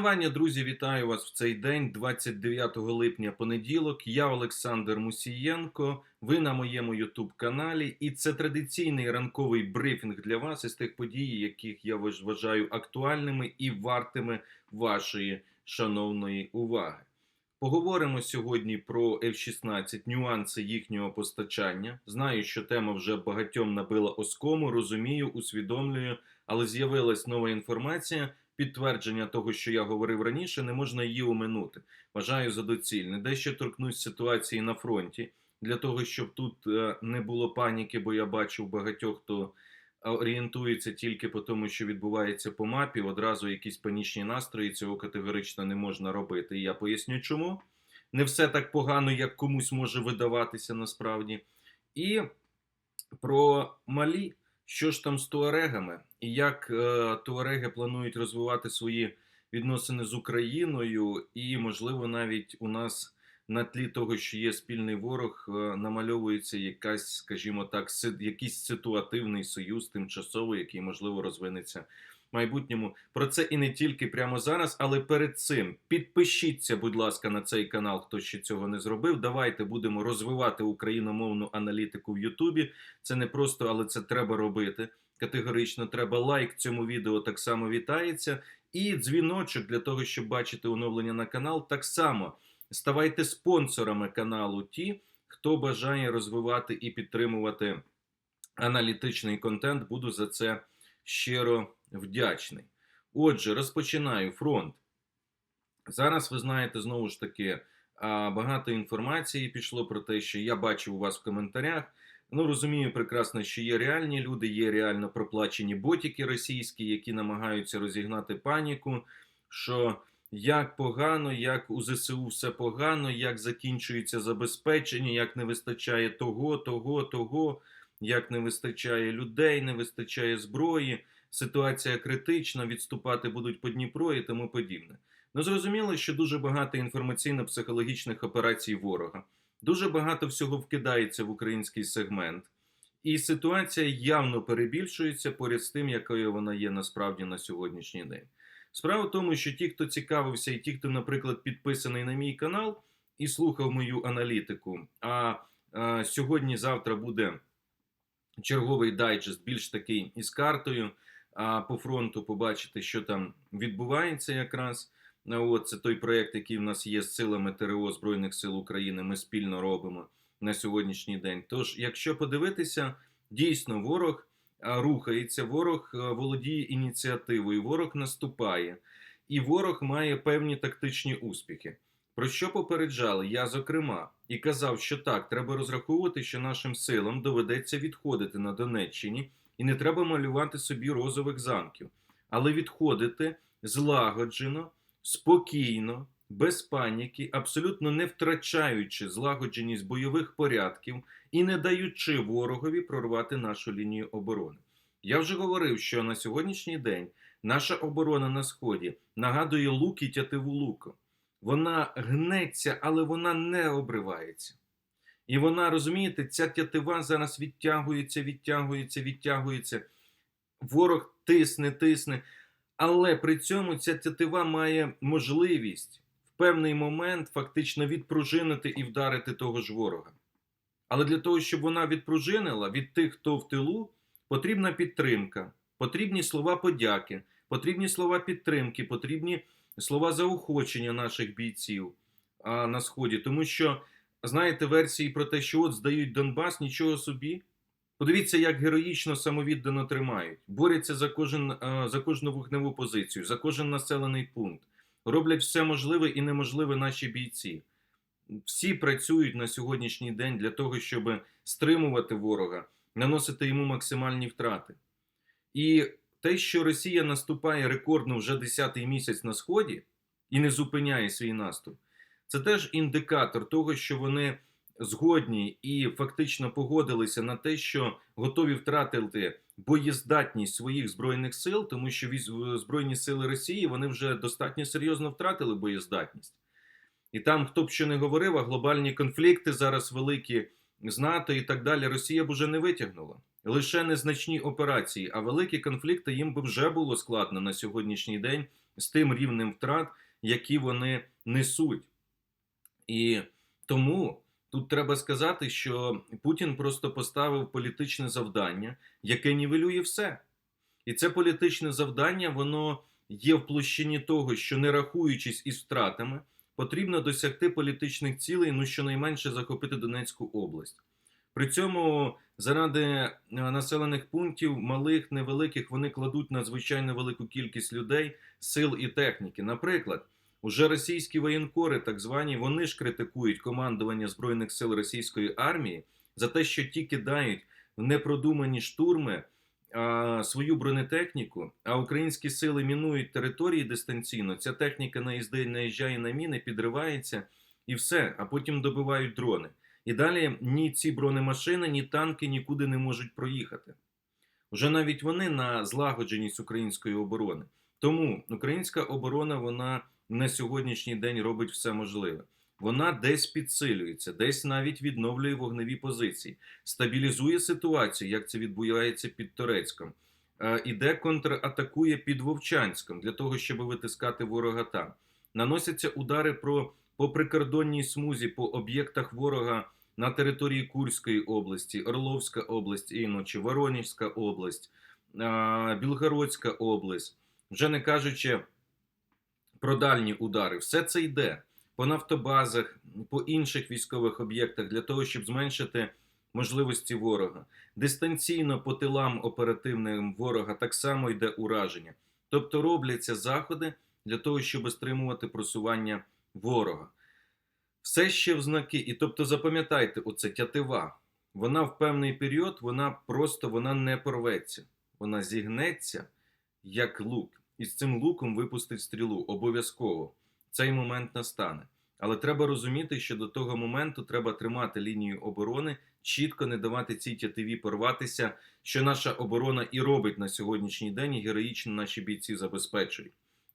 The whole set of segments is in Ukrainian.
Шанування, друзі, вітаю вас в цей день, 29 липня, понеділок. Я Олександр Мусієнко. Ви на моєму Ютуб каналі, і це традиційний ранковий брифінг для вас із тих подій, яких я вважаю актуальними і вартими вашої шановної уваги. Поговоримо сьогодні про F-16, нюанси їхнього постачання. Знаю, що тема вже багатьом набила оскому, розумію, усвідомлюю, але з'явилась нова інформація. Підтвердження того, що я говорив раніше, не можна її оминути. Вважаю за доцільне. Дещо торкнусь ситуації на фронті для того, щоб тут е, не було паніки, бо я бачу багатьох, хто орієнтується тільки по тому, що відбувається по мапі. Одразу якісь панічні настрої цього категорично не можна робити. І я поясню, чому не все так погано, як комусь може видаватися насправді. І про малі. Що ж там з туарегами, і як е, туареги планують розвивати свої відносини з Україною, і, можливо, навіть у нас на тлі того, що є спільний ворог, е, намальовується якась, скажімо так, си- якийсь ситуативний союз тимчасовий, який можливо розвинеться майбутньому. Про це і не тільки прямо зараз, але перед цим підпишіться, будь ласка, на цей канал, хто ще цього не зробив. Давайте будемо розвивати україномовну аналітику в Ютубі. Це не просто, але це треба робити. Категорично треба лайк цьому відео так само вітається. І дзвіночок для того, щоб бачити оновлення на канал. Так само ставайте спонсорами каналу ті, хто бажає розвивати і підтримувати аналітичний контент. Буду за це щиро вдячний. Отже, розпочинаю фронт. Зараз ви знаєте знову ж таки багато інформації пішло про те, що я бачив у вас в коментарях. Ну, розумію прекрасно, що є реальні люди, є реально проплачені ботики російські, які намагаються розігнати паніку. Що як погано, як у ЗСУ все погано, як закінчується забезпечення, як не вистачає того, того, того, як не вистачає людей, не вистачає зброї, ситуація критична, відступати будуть по Дніпро і тому подібне. Ну, зрозуміло, що дуже багато інформаційно-психологічних операцій ворога. Дуже багато всього вкидається в український сегмент, і ситуація явно перебільшується поряд з тим, якою вона є насправді на сьогоднішній день. Справа в тому, що ті, хто цікавився, і ті, хто, наприклад, підписаний на мій канал і слухав мою аналітику, а, а сьогодні-завтра буде черговий дайджест, більш такий із картою. А по фронту побачити, що там відбувається якраз. От це той проєкт, який в нас є з силами ТРО Збройних сил України. Ми спільно робимо на сьогоднішній день. Тож, якщо подивитися, дійсно ворог рухається, ворог володіє ініціативою, ворог наступає, і ворог має певні тактичні успіхи. Про що попереджали я, зокрема, і казав, що так, треба розраховувати, що нашим силам доведеться відходити на Донеччині, і не треба малювати собі розових замків, але відходити злагоджено спокійно, без паніки, абсолютно не втрачаючи злагодженість бойових порядків і не даючи ворогові прорвати нашу лінію оборони. Я вже говорив, що на сьогоднішній день наша оборона на сході нагадує лук і тятиву луку. Вона гнеться, але вона не обривається. І вона, розумієте, ця тятива зараз відтягується, відтягується, відтягується. Ворог тисне, тисне. Але при цьому ця тятива має можливість в певний момент фактично відпружинити і вдарити того ж ворога. Але для того, щоб вона відпружинила від тих, хто в тилу, потрібна підтримка, потрібні слова подяки, потрібні слова підтримки, потрібні слова заохочення наших бійців а, на сході. Тому що, знаєте, версії про те, що от здають Донбас, нічого собі. Подивіться, як героїчно самовіддано тримають, борються за кожен за кожну вогневу позицію, за кожен населений пункт. Роблять все можливе і неможливе наші бійці. Всі працюють на сьогоднішній день для того, щоб стримувати ворога, наносити йому максимальні втрати. І те, що Росія наступає рекордно вже 10-й місяць на сході і не зупиняє свій наступ, це теж індикатор того, що вони згодні і фактично погодилися на те, що готові втратити боєздатність своїх збройних сил, тому що збройні сили Росії вони вже достатньо серйозно втратили боєздатність. І там, хто б що не говорив, а глобальні конфлікти зараз великі з НАТО і так далі, Росія б уже не витягнула. Лише незначні операції, а великі конфлікти їм би вже було складно на сьогоднішній день з тим рівнем втрат, які вони несуть. І тому тут треба сказати, що Путін просто поставив політичне завдання, яке нівелює все. І це політичне завдання, воно є в площині того, що не рахуючись із втратами, потрібно досягти політичних цілей, ну щонайменше захопити Донецьку область. При цьому заради е, населених пунктів, малих, невеликих, вони кладуть надзвичайно велику кількість людей, сил і техніки. Наприклад, уже російські воєнкори, так звані, вони ж критикують командування Збройних сил російської армії за те, що ті кидають в непродумані штурми а, свою бронетехніку, а українські сили мінують території дистанційно. Ця техніка наїзди, наїжджає на міни, підривається і все, а потім добивають дрони. І далі ні ці бронемашини, ні танки нікуди не можуть проїхати. Вже навіть вони на злагодженість української оборони. Тому українська оборона вона на сьогоднішній день робить все можливе. Вона десь підсилюється, десь навіть відновлює вогневі позиції, стабілізує ситуацію, як це відбувається під Торецьком. Е, Іде контратакує під Вовчанськом для того, щоб витискати ворога там. Наносяться удари про по прикордонній смузі по об'єктах ворога на території Курської області, Орловська область, іночі, Воронежська область, Білгородська область, вже не кажучи про дальні удари. Все це йде по нафтобазах, по інших військових об'єктах для того, щоб зменшити можливості ворога. Дистанційно по тилам оперативним ворога так само йде ураження. Тобто робляться заходи для того, щоб стримувати просування ворога. Все ще в знаки, і тобто запам'ятайте, оце тятива. Вона в певний період, вона просто вона не порветься. Вона зігнеться як лук, і з цим луком випустить стрілу. Обов'язково цей момент настане. Але треба розуміти, що до того моменту треба тримати лінію оборони, чітко не давати цій тятиві порватися, що наша оборона і робить на сьогоднішній день, і героїчно наші бійці забезпечують.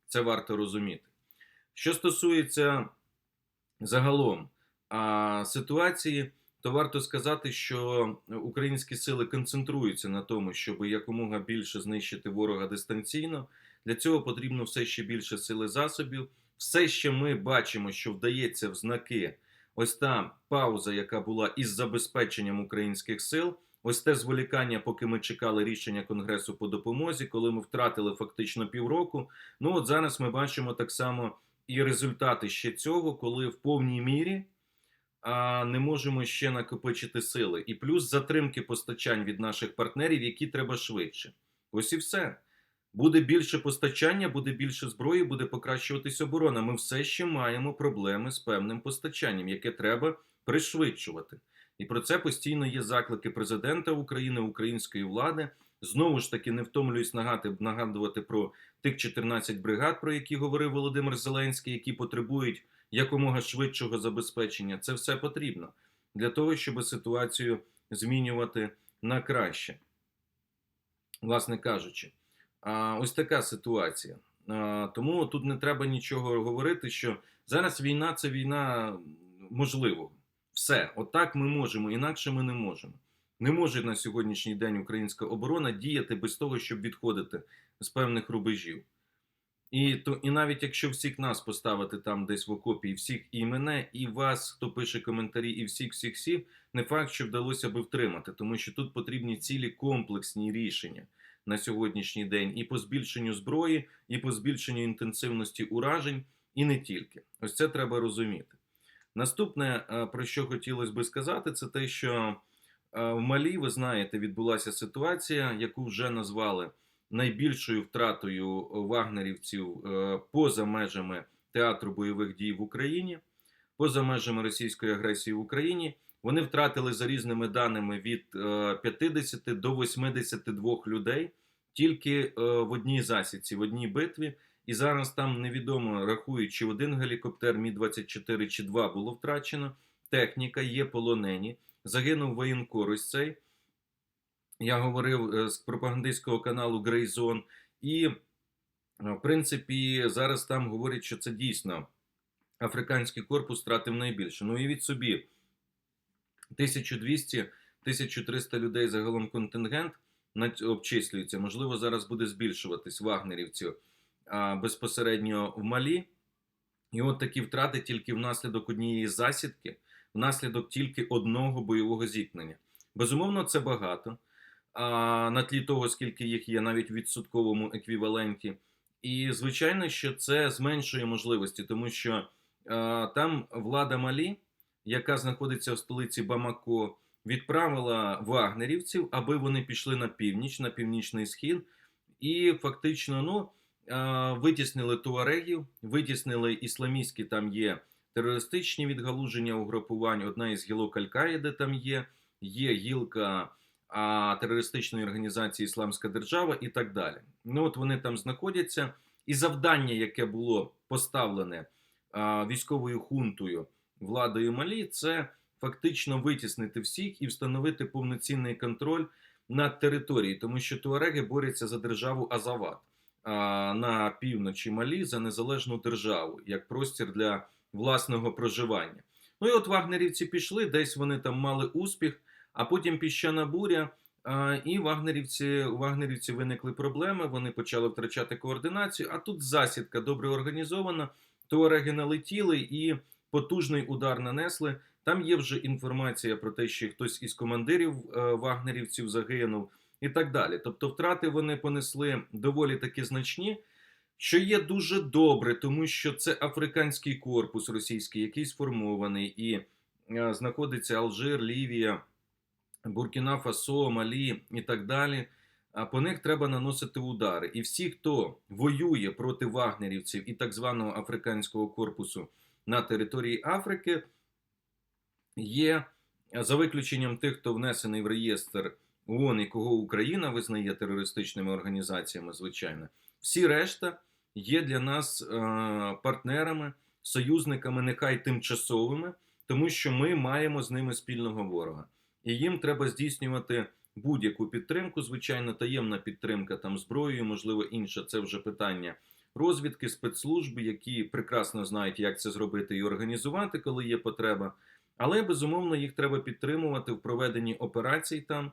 Це варто розуміти. Що стосується загалом а, ситуації, то варто сказати, що українські сили концентруються на тому, щоб якомога більше знищити ворога дистанційно. Для цього потрібно все ще більше сили засобів. Все, що ми бачимо, що вдається в знаки, ось та пауза, яка була із забезпеченням українських сил. Ось те зволікання, поки ми чекали рішення Конгресу по допомозі, коли ми втратили фактично півроку. Ну от зараз ми бачимо так само і результати ще цього, коли в повній мірі а, не можемо ще накопичити сили. І плюс затримки постачань від наших партнерів, які треба швидше. Ось і все. Буде більше постачання, буде більше зброї, буде покращуватись оборона. Ми все ще маємо проблеми з певним постачанням, яке треба пришвидшувати. І про це постійно є заклики президента України, української влади. Знову ж таки, не втомлююсь нагадувати, про тих 14 бригад, про які говорив Володимир Зеленський, які потребують якомога швидшого забезпечення. Це все потрібно для того, щоб ситуацію змінювати на краще. Власне кажучи, ось така ситуація. Тому тут не треба нічого говорити, що зараз війна це війна можливого. Все, отак ми можемо, інакше ми не можемо. Не може на сьогоднішній день українська оборона діяти без того, щоб відходити з певних рубежів. І то, і навіть якщо всіх нас поставити там десь в окопі, і всіх і мене, і вас, хто пише коментарі, і всіх, всіх, всіх, не факт, що вдалося би втримати, тому що тут потрібні цілі комплексні рішення на сьогоднішній день і по збільшенню зброї, і по збільшенню інтенсивності уражень, і не тільки. Ось це треба розуміти. Наступне, е, про що хотілося би сказати, це те, що в Малі, ви знаєте, відбулася ситуація, яку вже назвали найбільшою втратою вагнерівців е, поза межами театру бойових дій в Україні, поза межами російської агресії в Україні. Вони втратили за різними даними від 50 до 82 людей тільки в одній засідці, в одній битві. І зараз там невідомо рахують, чи один гелікоптер Мі 24 чи два було втрачено. Техніка є полонені. Загинув воєнкор ось цей. Я говорив з пропагандистського каналу Zone. І, в принципі, зараз там говорять, що це дійсно африканський корпус втратив найбільше. Ну, уявіть собі, 1200-1300 людей загалом контингент обчислюється. Можливо, зараз буде збільшуватись вагнерівців. безпосередньо в Малі. І от такі втрати тільки внаслідок однієї засідки, внаслідок тільки одного бойового зіткнення. Безумовно, це багато. А на тлі того, скільки їх є навіть в відсотковому еквіваленті. І звичайно, що це зменшує можливості, тому що е, там влада Малі, яка знаходиться в столиці Бамако, відправила вагнерівців, аби вони пішли на північ, на північний схід, і фактично ну, е, витіснили туарегів, витіснили ісламістські там є терористичні відгалуження угрупувань. Одна із гілок Аль-Каїди там є, є гілка а, терористичної організації Ісламська держава і так далі. Ну от вони там знаходяться, і завдання, яке було поставлене а, військовою хунтою владою Малі, це фактично витіснити всіх і встановити повноцінний контроль над територією, тому що туареги борються за державу Азават а, на півночі Малі за незалежну державу як простір для власного проживання. Ну і от вагнерівці пішли, десь вони там мали успіх, а потім піщана буря. І вагнерівці, у вагнерівці виникли проблеми. Вони почали втрачати координацію. А тут засідка добре організована. Туареги налетіли і потужний удар нанесли. Там є вже інформація про те, що хтось із командирів е, вагнерівців загинув, і так далі. Тобто, втрати вони понесли доволі таки значні. Що є дуже добре, тому що це африканський корпус російський, який сформований, і е, знаходиться Алжир, Лівія, Буркіна Фасо, Малі і так далі. А по них треба наносити удари. І всі, хто воює проти вагнерівців і так званого африканського корпусу на території Африки, є за виключенням тих, хто внесений в реєстр ООН і кого Україна визнає терористичними організаціями, звичайно. Всі решта є для нас е, партнерами, союзниками, нехай тимчасовими, тому що ми маємо з ними спільного ворога, і їм треба здійснювати будь-яку підтримку. Звичайно, таємна підтримка там зброєю, можливо, інша це вже питання розвідки, спецслужби, які прекрасно знають, як це зробити і організувати, коли є потреба. Але безумовно їх треба підтримувати в проведенні операцій там,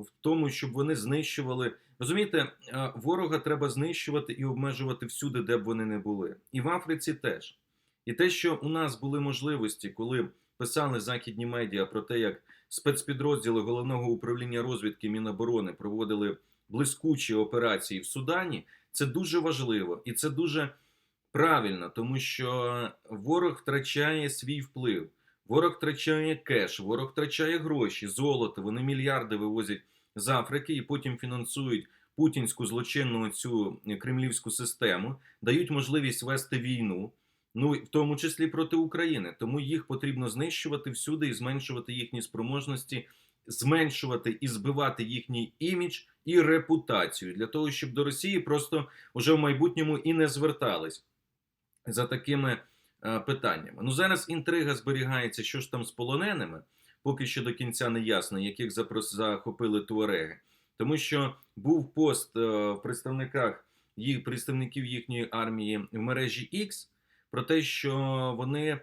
в тому, щоб вони знищували. Розумієте, е, ворога треба знищувати і обмежувати всюди, де б вони не були. І в Африці теж. І те, що у нас були можливості, коли писали західні медіа про те, як спецпідрозділи головного управління розвідки Міноборони проводили блискучі операції в Судані, це дуже важливо і це дуже правильно, тому що ворог втрачає свій вплив. Ворог втрачає кеш, ворог втрачає гроші, золото. Вони мільярди вивозять з Африки і потім фінансують путінську злочинну цю кремлівську систему, дають можливість вести війну, ну в тому числі проти України. Тому їх потрібно знищувати всюди і зменшувати їхні спроможності, зменшувати і збивати їхній імідж і репутацію для того, щоб до Росії просто вже в майбутньому і не звертались за такими питаннями. Ну зараз інтрига зберігається, що ж там з полоненими. Поки що до кінця не ясно, яких запрос захопили туареги, тому що був пост е, в представниках їх представників їхньої армії в мережі X про те, що вони е,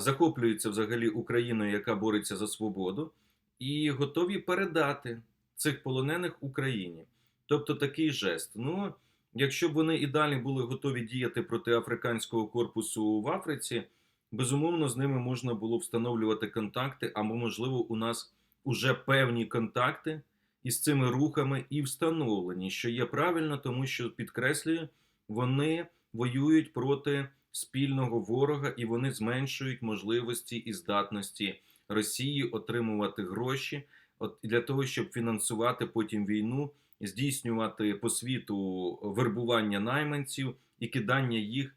захоплюються взагалі Україною, яка бореться за свободу, і готові передати цих полонених Україні. Тобто такий жест. Ну, якщо б вони і далі були готові діяти проти африканського корпусу в Африці, безумовно, з ними можна було встановлювати контакти, або, можливо, у нас уже певні контакти із цими рухами і встановлені, що є правильно, тому що підкреслюю, вони воюють проти спільного ворога і вони зменшують можливості і здатності Росії отримувати гроші для того, щоб фінансувати потім війну, здійснювати по світу вербування найманців і кидання їх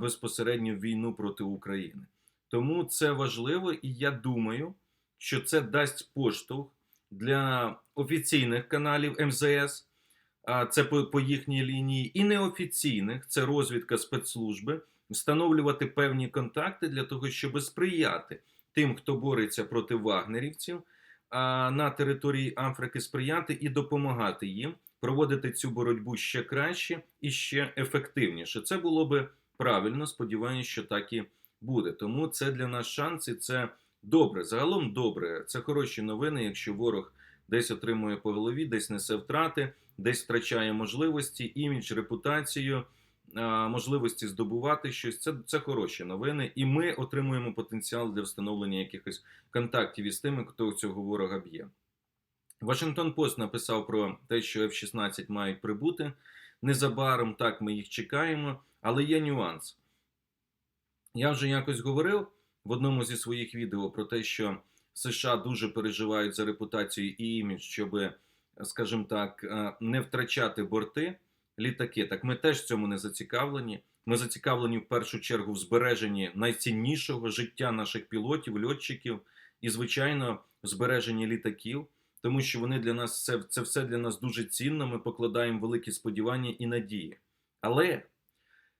безпосередньо в війну проти України. Тому це важливо, і я думаю, що це дасть поштовх для офіційних каналів МЗС, а це по, по їхній лінії, і неофіційних це розвідка спецслужби, встановлювати певні контакти для того, щоб сприяти тим, хто бореться проти вагнерівців на території Африки, сприяти і допомагати їм проводити цю боротьбу ще краще і ще ефективніше. Це було би правильно. Сподіваюся, що так і буде. Тому це для нас шанс, і це добре. Загалом добре. Це хороші новини, якщо ворог десь отримує по голові, десь несе втрати, десь втрачає можливості, імідж, репутацію. Можливості здобувати щось. Це, це хороші новини, і ми отримуємо потенціал для встановлення якихось контактів із тими, хто цього ворога б'є. Вашингтон Пост написав про те, що F-16 мають прибути незабаром. Так, ми їх чекаємо, але є нюанс. Я вже якось говорив в одному зі своїх відео про те, що США дуже переживають за репутацію і імідж, щоб, скажімо так, не втрачати борти літаки. Так ми теж в цьому не зацікавлені. Ми зацікавлені в першу чергу в збереженні найціннішого життя наших пілотів, льотчиків і, звичайно, збереженні літаків, тому що вони для нас це, це все для нас дуже цінно. Ми покладаємо великі сподівання і надії. Але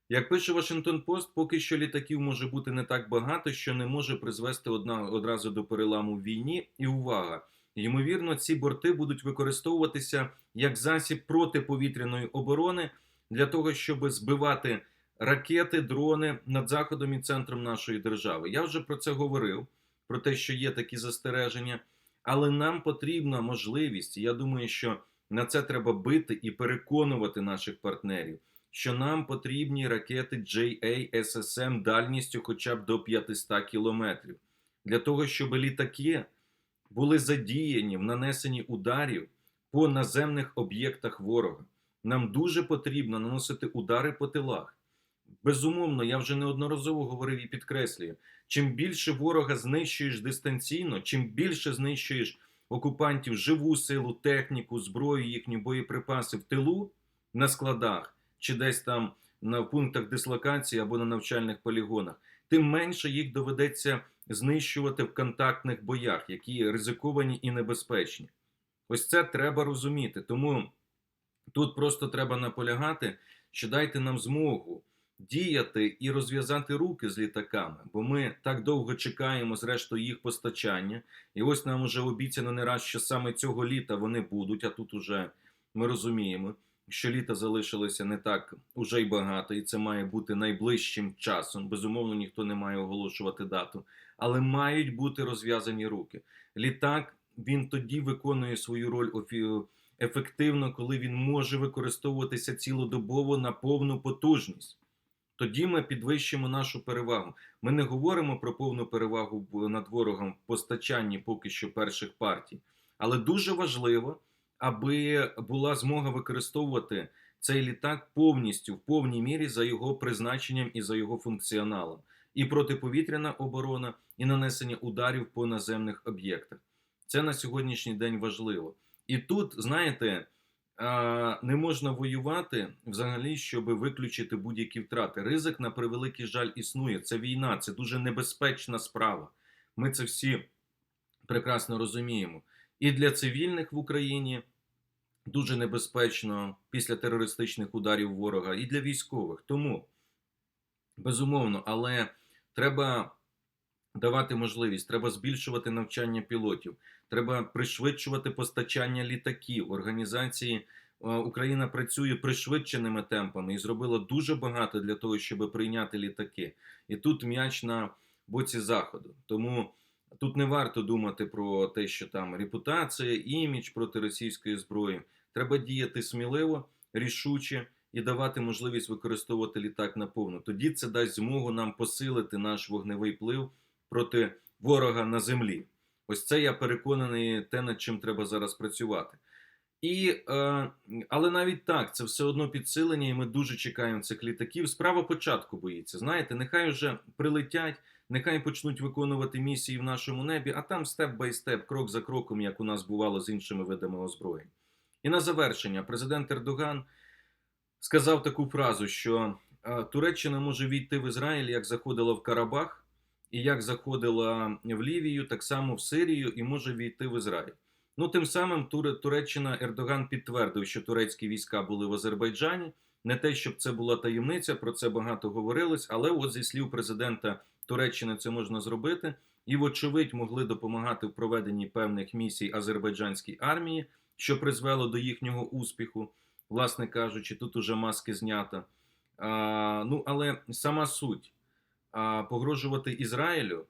як пише Вашингтон Пост, поки що літаків може бути не так багато, що не може призвести одна одразу до переламу в війні. І увага! Ймовірно, ці борти будуть використовуватися як засіб протиповітряної оборони для того, щоб збивати ракети, дрони над заходом і центром нашої держави. Я вже про це говорив, про те, що є такі застереження, але нам потрібна можливість. і Я думаю, що на це треба бити і переконувати наших партнерів що нам потрібні ракети JASSM дальністю хоча б до 500 кілометрів, для того, щоб літаки були задіяні в нанесенні ударів по наземних об'єктах ворога. Нам дуже потрібно наносити удари по тилах. Безумовно, я вже неодноразово говорив і підкреслюю: чим більше ворога знищуєш дистанційно, чим більше знищуєш окупантів живу силу, техніку, зброю, їхні боєприпаси в тилу на складах чи десь там на пунктах дислокації або на навчальних полігонах, тим менше їх доведеться знищувати в контактних боях, які ризиковані і небезпечні. Ось це треба розуміти. Тому тут просто треба наполягати, що дайте нам змогу діяти і розв'язати руки з літаками, бо ми так довго чекаємо, зрештою, їх постачання. І ось нам вже обіцяно не раз, що саме цього літа вони будуть, а тут уже ми розуміємо що літа залишилося не так уже й багато, і це має бути найближчим часом. Безумовно, ніхто не має оголошувати дату, але мають бути розв'язані руки. Літак він тоді виконує свою роль ефективно, коли він може використовуватися цілодобово на повну потужність. Тоді ми підвищимо нашу перевагу. Ми не говоримо про повну перевагу над ворогом в постачанні поки що перших партій, але дуже важливо аби була змога використовувати цей літак повністю в повній мірі за його призначенням і за його функціоналом, і протиповітряна оборона, і нанесення ударів по наземних об'єктах. Це на сьогоднішній день важливо. І тут, знаєте, не можна воювати взагалі, щоб виключити будь-які втрати. Ризик, на превеликий жаль, існує. Це війна, це дуже небезпечна справа. Ми це всі прекрасно розуміємо. І для цивільних в Україні, дуже небезпечно після терористичних ударів ворога і для військових. Тому, безумовно, але треба давати можливість, треба збільшувати навчання пілотів, треба пришвидшувати постачання літаків. Організації е, Україна працює пришвидшеними темпами і зробила дуже багато для того, щоб прийняти літаки. І тут м'яч на боці заходу. Тому. Тут не варто думати про те, що там репутація, імідж проти російської зброї. Треба діяти сміливо, рішуче і давати можливість використовувати літак наповну. Тоді це дасть змогу нам посилити наш вогневий вплив проти ворога на землі. Ось це я переконаний, те, над чим треба зараз працювати. І, е, Але навіть так, це все одно підсилення, і ми дуже чекаємо цих літаків. Справа початку боїться. Знаєте, нехай вже прилетять, нехай почнуть виконувати місії в нашому небі, а там степ бай степ, крок за кроком, як у нас бувало з іншими видами озброєнь. І на завершення, президент Ердоган сказав таку фразу, що Туреччина може війти в Ізраїль, як заходила в Карабах, і як заходила в Лівію, так само в Сирію, і може війти в Ізраїль. Ну, тим самим Туреччина Ердоган підтвердив, що турецькі війська були в Азербайджані. Не те, щоб це була таємниця, про це багато говорилось, але от зі слів президента Туреччини це можна зробити, і, вочевидь, могли допомагати в проведенні певних місій азербайджанській армії, що призвело до їхнього успіху, власне кажучи, тут уже маски знята. А, Ну, але сама суть а, погрожувати Ізраїлю.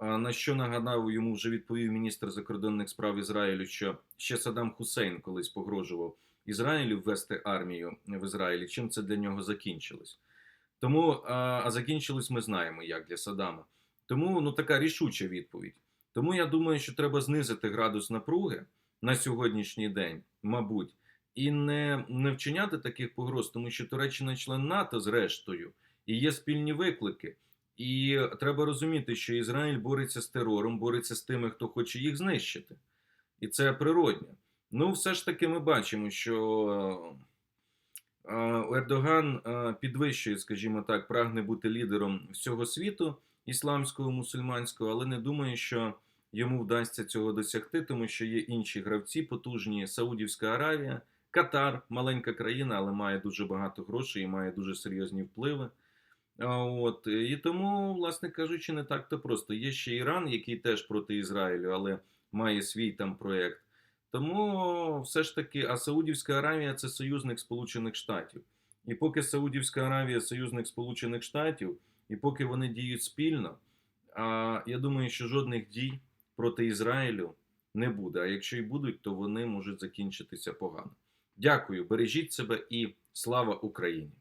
На що нагадав йому вже відповів міністр закордонних справ Ізраїлю, що ще Саддам Хусейн колись погрожував Ізраїлю ввести армію в Ізраїлі, чим це для нього закінчилось. Тому, а, закінчилось ми знаємо, як для Саддама. Тому ну, така рішуча відповідь. Тому я думаю, що треба знизити градус напруги на сьогоднішній день, мабуть, і не, не вчиняти таких погроз, тому що Туреччина член НАТО зрештою, і є спільні виклики. І треба розуміти, що Ізраїль бореться з терором, бореться з тими, хто хоче їх знищити. І це природне. Ну, все ж таки, ми бачимо, що Ердоган підвищує, скажімо так, прагне бути лідером всього світу ісламського, мусульманського, але не думаю, що йому вдасться цього досягти, тому що є інші гравці, потужні Саудівська Аравія, Катар, маленька країна, але має дуже багато грошей і має дуже серйозні впливи. От і тому, власне кажучи, не так то просто. Є ще Іран, який теж проти Ізраїлю, але має свій там проєкт. Тому все ж таки, а Саудівська Аравія це союзник Сполучених Штатів. І поки Саудівська Аравія союзник Сполучених Штатів, і поки вони діють спільно, а я думаю, що жодних дій проти Ізраїлю не буде. А якщо і будуть, то вони можуть закінчитися погано. Дякую, бережіть себе і слава Україні!